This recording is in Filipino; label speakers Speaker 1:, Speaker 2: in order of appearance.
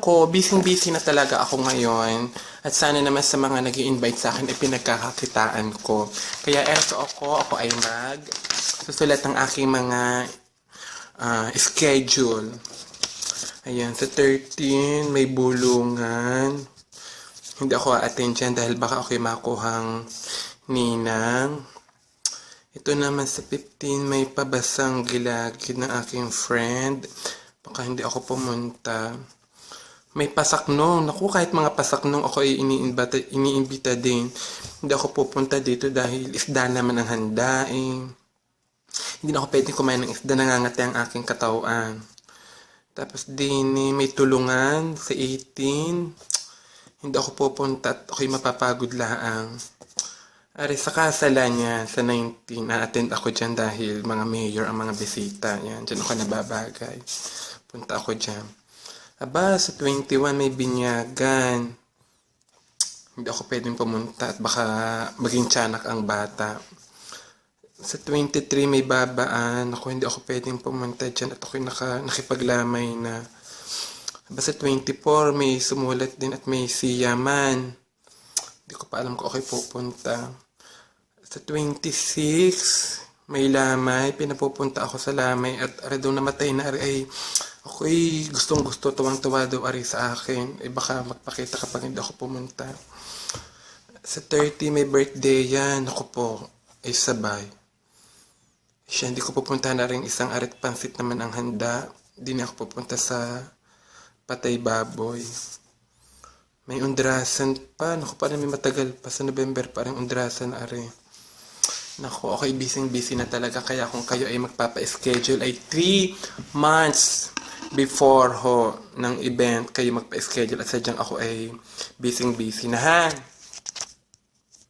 Speaker 1: Ako, busy-busy na talaga ako ngayon. At sana naman sa mga nag invite sa akin ay pinagkakakitaan ko. Kaya eto ako, ako ay mag susulat ng aking mga ah, schedule. Ayan, sa 13, may bulungan. Hindi ako a-attend dyan dahil baka ako'y makuhang ninang. Ito naman sa 15, may pabasang gilagid ng aking friend. Baka hindi ako pumunta. May pasaknong. Naku, kahit mga pasaknong ako ay iniimbita, iniimbita din. Hindi ako pupunta dito dahil isda naman ang handa. Hindi na ako pwedeng kumain ng isda, nangangati ang aking katawan. Tapos din eh, may tulungan sa 18. Hindi ako pupunta at ako'y mapapagod laang. Ari, sa kasala niya, sa 19, na-attend ako dyan dahil mga mayor ang mga bisita. Yan, dyan ako nababagay. Punta ako dyan. Aba, sa 21 may binyagan. Hindi ako pwedeng pumunta at baka maging tiyanak ang bata. Sa 23 may babaan. Ako hindi ako pwedeng pumunta dyan at ako'y naka, nakipaglamay na. Aba, sa 24 may sumulat din at may siyaman. Hindi ko pa alam kung ako'y pupunta. Sa 26, may lamay. Pinapupunta ako sa lamay at ari daw namatay na ari ay ako'y gustong gusto, tuwang-tuwa daw ari sa akin. Eh baka magpakita kapag hindi ako pumunta. Sa 30, may birthday yan. Ako po, ay sabay. Siya, hindi ko pupunta na rin isang arit pansit naman ang handa. Hindi na ako pupunta sa patay baboy. May undrasan pa. Naku, parang may matagal pa sa November parang undrasan are. Naku, ako ay busy-busy na talaga. Kaya kung kayo ay magpapa-schedule ay 3 months before ho ng event kayo magpa-schedule at sadyang ako ay busy-busy na ha.